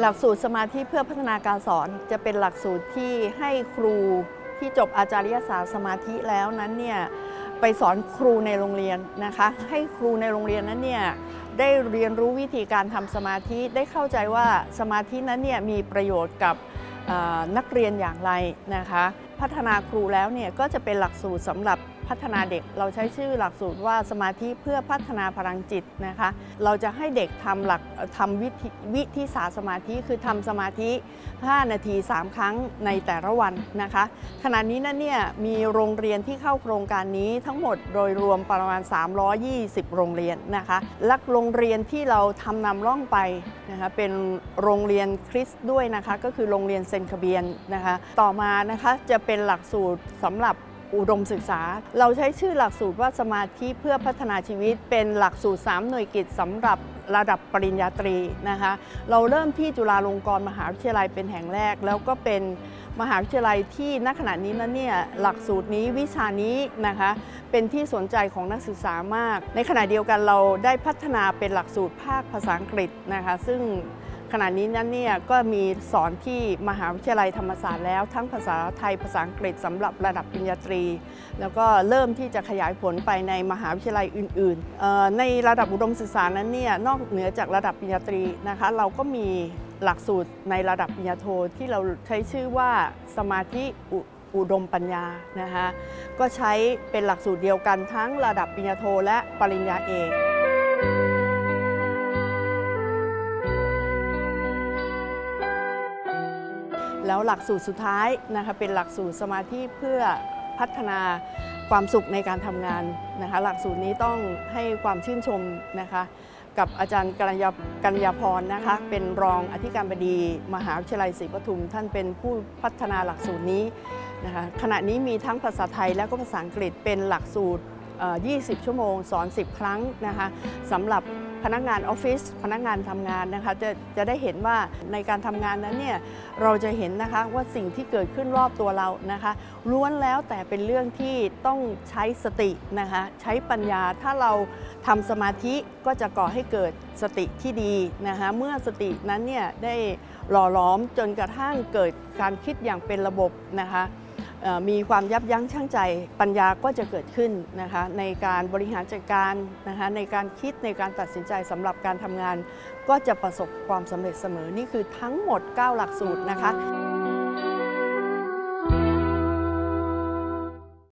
หลักสูตรสมาธิเพื่อพัฒนาการสอนจะเป็นหลักสูตรที่ให้ครูที่จบอาจารยศาสตร์สมาธิแล้วนั้นเนี่ยไปสอนครูในโรงเรียนนะคะ ให้ครูในโรงเรียนนั้นเนี่ยได้เรียนรู้วิธีการทำสมาธิได้เข้าใจว่าสมาธินั้นเนี่ยมีประโยชน์กับนักเรียนอย่างไรนะคะ พัฒนาครูแล้วเนี่ยก็จะเป็นหลักสูตรสำหรับ พัฒนาเด็ก เราใช้ชื่อหลักสูตรว่าสมาธิเพื่อพัฒนาพลังจิตนะคะ เราจะให้เด็กทำหลักทำวิธีวิธีศาสสมาธิคือทำสมาธิ 5 นาที 3 ครั้งในแต่ละวันนะคะ ขณะนี้นั่นเนี่ยมีโรงเรียนที่เข้าโครงการนี้ทั้งหมดโดยรวมประมาณ 320 โรงเรียนนะคะ และโรงเรียนที่เราทำนำร่องไปนะคะเป็นโรงเรียนคริสต์ด้วยนะคะ ก็คือโรงเรียนเซนคาเบียนนะคะ ต่อมานะคะจะเป็นหลักสูตรสำหรับ อุดมศึกษา เราใช้ชื่อหลักสูตรว่าสมาธิเพื่อพัฒนาชีวิต เป็นหลักสูตร 3 หน่วยกิจสำหรับระดับปริญญาตรีนะคะ เราเริ่มที่จุฬาลงกรณ์มหาวิทยาลัยเป็นแห่งแรก แล้วก็เป็นมหาวิทยาลัยที่ณขณะนี้นั้นเนี่ยหลักสูตรนี้วิชานี้นะคะเป็นที่สนใจของนักศึกษามาก ในขณะเดียวกันเราได้พัฒนาเป็นหลักสูตรภาคภาษาอังกฤษนะคะ ซึ่ง ขณะนี้นั้นเนี่ยก็มีสอนที่มหาวิทยาลัยธรรมศาสตร์แล้ว ทั้งภาษาไทยภาษาอังกฤษสำหรับระดับปริญญาตรี แล้วก็เริ่มที่จะขยายผลไปในมหาวิทยาลัยอื่นๆ ในระดับอุดมศึกษานั้นเนี่ยนอกเหนือจากระดับปริญญาตรีนะคะ เราก็มีหลักสูตรในระดับปริญญาโทที่เราใช้ชื่อว่าสมาธิอุอุดมปัญญานะคะก็ใช้เป็นหลักสูตรเดียวกันทั้งระดับปริญญาโทและปริญญาเอก แล้วหลักสูตรสุดท้ายนะคะเป็นหลักสูตรสมาธิเพื่อพัฒนาความสุขในการทำงานนะคะ หลักสูตรนี้ต้องให้ความชื่นชมนะคะกับอาจารย์กัญญากัญญาพรนะคะ เป็นรองอธิการบดีมหาวิทยาลัยศรีปทุม ท่านเป็นผู้พัฒนาหลักสูตรนี้นะคะขณะนี้มีทั้งภาษาไทยและก็ภาษาอังกฤษเป็นหลักสูตร 20 ชั่วโมง สอน 10 ครั้งนะคะสำหรับ พนักงานออฟฟิศพนักงานทำงานนะคะจะจะได้เห็นว่าในการทำงานนั้นเนี่ยเราจะเห็นนะคะว่าสิ่งที่เกิดขึ้นรอบตัวเรานะคะล้วนแล้วแต่เป็นเรื่องที่ต้องใช้สตินะคะใช้ปัญญาถ้าเราทำสมาธิก็จะก่อให้เกิดสติที่ดีนะคะเมื่อสตินั้นเนี่ยได้หล่อหลอมจนกระทั่งเกิดการคิดอย่างเป็นระบบนะคะ มีความยับยั้งชั่งใจปัญญาก็จะเกิดขึ้นนะคะในการบริหารจัดการนะคะในการคิดในการตัดสินใจสำหรับการทำงาน ก็จะประสบความสำเร็จเสมอนี่คือทั้งหมด 9 หลักสูตรนะคะ